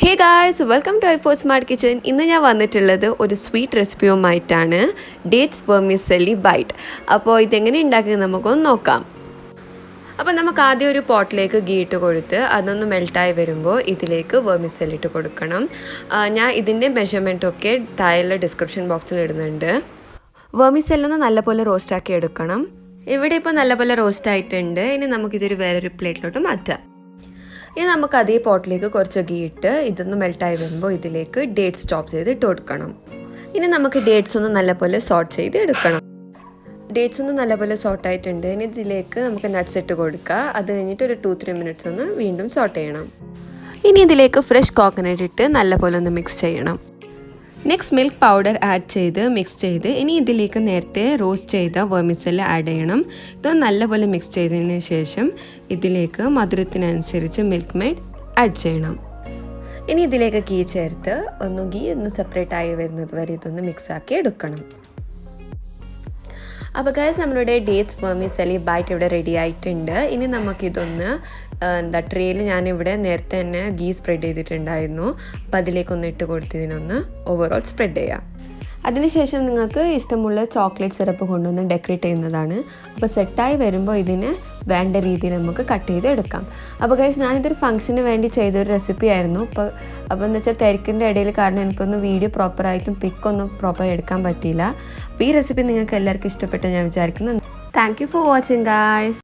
Hey guys welcome to I four smart kitchen ഇന്ന് ഞാൻ വന്നിട്ടുള്ളത് ഒരു സ്വീറ്റ് റെസിപ്പിയുമായിട്ടാണ് ഡേറ്റ്സ് വെർമിസെല്ലി ബൈറ്റ് അപ്പോൾ ഇതെങ്ങനെ ഉണ്ടാക്കുന്നത് നമുക്കൊന്ന് നോക്കാം. അപ്പോൾ നമുക്ക് ആദ്യം ഒരു പോട്ടിലേക്ക് ഗീ ഇട്ട് കൊടുത്ത് അതൊന്ന് മെൽട്ടായി വരുമ്പോൾ ഇതിലേക്ക് വെർമിസെല്ലി ഇട്ട് കൊടുക്കണം. ഞാൻ ഇതിന്റെ മെഷർമെന്റൊക്കെ താഴെ ഡിസ്ക്രിപ്ഷൻ ബോക്സിൽ ഇടുന്നുണ്ട്. വെർമിസെല്ലൊന്ന് നല്ലപോലെ റോസ്റ്റാക്കി എടുക്കണം. ഇവിടെ ഇപ്പോൾ നല്ലപോലെ റോസ്റ്റ് ആയിട്ടുണ്ട്. ഇനി നമുക്കിതൊരു വേറൊരു പ്ലേറ്റിലോട്ട് മാറ്റാം. ഇനി നമുക്ക് അതേ പോട്ടിലേക്ക് കുറച്ച് ഗീ ഇട്ട് ഇതൊന്ന് മെൽട്ടായി വരുമ്പോൾ ഇതിലേക്ക് ഡേറ്റ്സ് ചോപ്പ് ചെയ്ത് ഇട്ട് കൊടുക്കണം. ഇനി നമുക്ക് ഡേറ്റ്സ് ഒന്ന് നല്ലപോലെ സോർട്ട് ചെയ്ത് എടുക്കണം. ഡേറ്റ്സ് ഒന്ന് നല്ലപോലെ സോർട്ട് ആയിട്ടുണ്ട്. ഇനി ഇതിലേക്ക് നമുക്ക് നട്ട്സ് ഇട്ട് കൊടുക്കുക. അത് കഴിഞ്ഞിട്ട് ഒരു ടു ത്രീ മിനിറ്റ്സ് ഒന്ന് വീണ്ടും സോർട്ട് ചെയ്യണം. ഇനി ഇതിലേക്ക് ഫ്രഷ് കോക്കനട്ട് ഇട്ട് നല്ലപോലെ ഒന്ന് മിക്സ് ചെയ്യണം. നെക്സ്റ്റ് മിൽക്ക് പൗഡർ ആഡ് ചെയ്ത് മിക്സ് ചെയ്ത് ഇനി ഇതിലേക്ക് നേരത്തെ റോസ്റ്റ് ചെയ്ത വെർമിസെല്ല ആഡ് ചെയ്യണം. ഇത് നല്ലപോലെ മിക്സ് ചെയ്തതിന് ശേഷം ഇതിലേക്ക് മധുരത്തിനനുസരിച്ച് മിൽക്ക് മെയ്ഡ് ആഡ് ചെയ്യണം. ഇനി ഇതിലേക്ക് ഗീ ചേർത്ത് ഒന്ന് ഗീ ഒന്ന് സെപ്പറേറ്റ് ആയി വരുന്നത് വരെ ഇതൊന്ന് മിക്സ് ആക്കി എടുക്കണം. അപ്പോൾ ഗൈസ് നമ്മളുടെ ഡേറ്റ്സ് വെർമിസെലി ബൈറ്റ് ഇവിടെ റെഡി ആയിട്ടുണ്ട്. ഇനി നമുക്കിതൊന്ന് എന്താ ട്രേയിൽ ഞാനിവിടെ നേരത്തെ തന്നെ ഗീ സ്പ്രെഡ് ചെയ്തിട്ടുണ്ടായിരുന്നു. അപ്പോൾ അതിലേക്കൊന്ന് ഇട്ട് കൊടുത്തതിനൊന്ന് ഓവറോൾ സ്പ്രെഡ് ചെയ്യാം. അതിനുശേഷം നിങ്ങൾക്ക് ഇഷ്ടമുള്ള ചോക്ലേറ്റ് സിറപ്പ് കൊണ്ടുവന്ന് ഡെക്കറേറ്റ് ചെയ്യുന്നതാണ്. അപ്പോൾ സെറ്റായി വരുമ്പോൾ ഇതിന് വേണ്ട രീതിയിൽ നമുക്ക് കട്ട് ചെയ്ത് എടുക്കാം. അപ്പോൾ കഴിച്ച് ഞാനിതൊരു ഫംഗ്ഷന് വേണ്ടി ചെയ്തൊരു റെസിപ്പി ആയിരുന്നു. അപ്പോൾ അപ്പോൾ എന്ന് വെച്ചാൽ തിരക്കിന്റെ ഇടയിൽ കാരണം എനിക്കൊന്ന് വീഡിയോ പ്രോപ്പറായിട്ടും പിക്കൊന്നും പ്രോപ്പർ എടുക്കാൻ പറ്റിയില്ല. അപ്പോൾ ഈ റെസിപ്പി നിങ്ങൾക്ക് എല്ലാവർക്കും ഇഷ്ടപ്പെട്ടു ഞാൻ വിചാരിക്കുന്നു. Thank you for watching guys